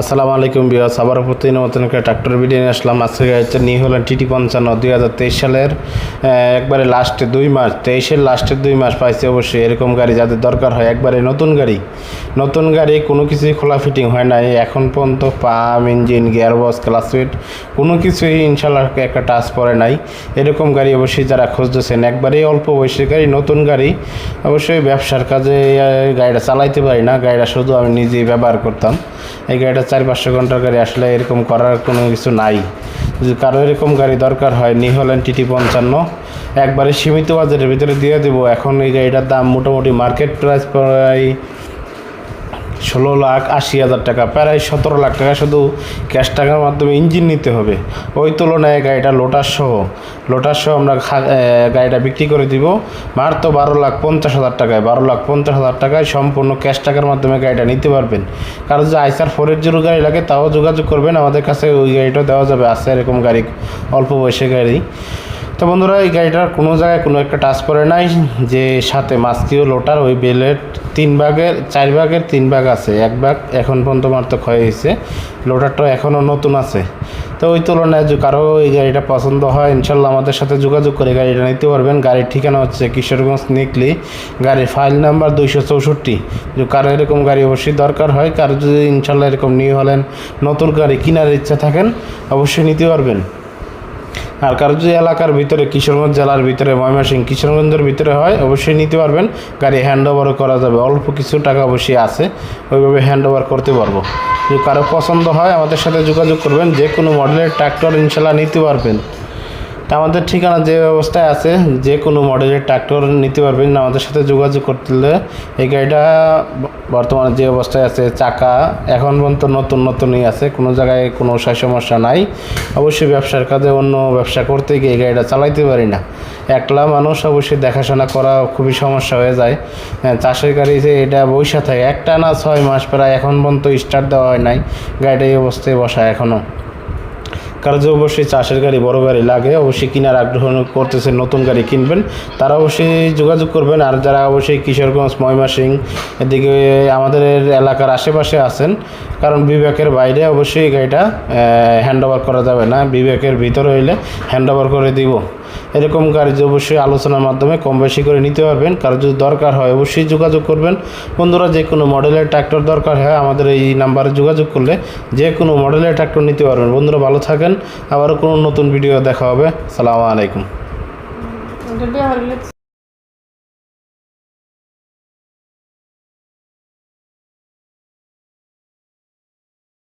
আসসালামু আলাইকুম বিয়াস আবার প্রতিদিন নতুন একটা ট্রাক্টর ভিডিও নিয়ে আসলাম। আজকে গাড়িটা নিয়ে হলেন টিটি পঞ্চান্ন দুই হাজার তেইশ সালের একবারে লাস্টে দুই মাস, তেইশের লাস্টের দুই মাস পাইছে অবশ্যই। এরকম গাড়ি যাদের দরকার হয়, একবারে নতুন গাড়ি। নতুন গাড়ি, কোনো কিছুই খোলা ফিটিং হয় নাই। এখন পর্যন্ত পাম, ইঞ্জিন গিয়ারবক্স ক্লাসুইট কোনো কিছুই ইনশাল্লাহ একটা টাচ পড়ে নাই। এরকম গাড়ি অবশ্যই যারা খুঁজতেছেন একবারেই অল্প বয়সের গাড়ি, নতুন গাড়ি, অবশ্যই ব্যবসার কাজে গাড়িটা চালাইতে পারি না। গাড়িটা শুধু আমি নিজেই ব্যবহার করতাম। এই গাড়িটা চার পাঁচশো ঘণ্টার গাড়ি আসলে এরকম করার কোনো কিছু নাই। যদি কারও এরকম গাড়ি দরকার হয় নি হলেন টিটি পঞ্চান্ন। একবারে সীমিত বাজারের ভিতরে দিয়ে দেবো। এখন এই গাড়িটার দাম মোটামুটি মার্কেট প্রাইস প্রায় ষোলো লাখ আশি হাজার টাকা, প্রায় সতেরো লাখ টাকা শুধু ক্যাশ টাকার মাধ্যমে ইঞ্জিন নিতে হবে। ওই তুলনায় গাড়িটা লোটার সহ। লোটার সহ আমরা গাড়িটা বিক্রি করে দিব। মাত্র বারো লাখ পঞ্চাশ হাজার টাকায়, বারো লাখ পঞ্চাশ হাজার টাকায় সম্পূর্ণ ক্যাশ টাকার মাধ্যমে গাড়িটা নিতে পারবেন। কারণ যে আইসার ফোরের জিরো গাড়ি লাগে, তাও যোগাযোগ করবেন। আমাদের কাছে ওই গাড়িটাও দেওয়া যাবে, আছে এরকম গাড়ি, অল্প বয়সে গাড়ি। তো বন্ধুরা, এই গাড়িটার কোনো জায়গায় কোনো একটা টাচ করে নাই, যে সাথে মাস্কিও লোটার ওই বেলের তিন ভাগের, চার ভাগের তিন ভাগ আছে, এক ভাগ এখন পর্যন্ত মাত্র ক্ষয় হয়েছে লোটারটা এখনও নতুন আছে। তো ওই তুলনায় যে কারও এই গাড়িটা পছন্দ হয়, ইনশাল্লাহ আমাদের সাথে যোগাযোগ করে গাড়িটা নিতে পারবেন। গাড়ির ঠিকানা হচ্ছে কিশোরগঞ্জ নিকলি, গাড়ির ফাইল নাম্বার দুইশো চৌষট্টি। যে কারও এরকম গাড়ি অবশ্যই দরকার হয়, কারও যদি ইনশাল্লাহ এরকম নিয়ে হলেন, নতুন গাড়ি কেনার ইচ্ছা থাকেন, অবশ্যই নিতে পারবেন। আর কারও যদি এলাকার ভিতরে, কিশোরগঞ্জ জেলার ভিতরে, ময়মনসিংহ, কিশোরগঞ্জের ভিতরে হয়, অবশ্যই নিতে পারবেন। গাড়ি হ্যান্ড করা যাবে। অল্প কিছু টাকা অবশ্যই আছে। ওইভাবে হ্যান্ড ওভার করতে পারব। যদি কারও পছন্দ হয়, আমাদের সাথে যোগাযোগ করবেন। যে কোনো মডেলের ট্র্যাক্টর ইনশাল্লাহ নিতে পারবেন। আমাদের ঠিকানা যে অবস্থায় আছে যে কোনো মডেলের ট্র্যাক্টর নিতে পারবেন আমাদের সাথে যোগাযোগ করতে এই গাড়িটা বর্তমানে যে অবস্থায় আছে চাকা এখন পর্যন্ত নতুন নতুনই আছে কোনো জায়গায় কোনো সাই সমস্যা নাই। অবশ্যই ব্যবসার কাজে অন্য ব্যবসা করতে গিয়ে এই গাড়িটা চালাইতে পারি না। একলা মানুষ অবশ্যই দেখাশোনা করা খুবই সমস্যা হয়ে যায়। হ্যাঁ, চাষের গাড়ি যে এটা বৈশা থাকে একটা না ছয় মাস প্রায় এখন পর্যন্ত স্টার্ট দেওয়া হয় নাই। গাড়িটা এই অবস্থায় বসা এখনও কারও যে অবশ্যই চাষের গাড়ি, বড় গাড়ি লাগে। অবশ্যই কেনার আগ্রহ করতেছে, নতুন গাড়ি কিনবেন। তারা অবশ্যই যোগাযোগ করবেন। আর যারা অবশ্যই কিশোরগঞ্জ ময়মাসিং এদিকে আমাদের এলাকার আশেপাশে আছেন, কারণ বিবেকের বাইরে অবশ্যই গাড়িটা হ্যান্ড করা যাবে না। বিবেকের ভিতরে হইলে হ্যান্ড ওভার করে দিব। এরকম কার্য অবশ্যই আলোচনার মাধ্যমে কম বেশি করে নিতে পারবেন। কারও যদি দরকার হয় অবশ্যই যোগাযোগ করবেন। বন্ধুরা, যে কোনো মডেলের ট্র্যাক্টর দরকার হয় আমাদের এই নাম্বারে যোগাযোগ করলে যে কোনো মডেলের ট্র্যাক্টর নিতে পারবেন। বন্ধুরা, ভালো থাকেন। আবারও কোনো নতুন ভিডিও দেখা হবে। সালামু আলাইকুম।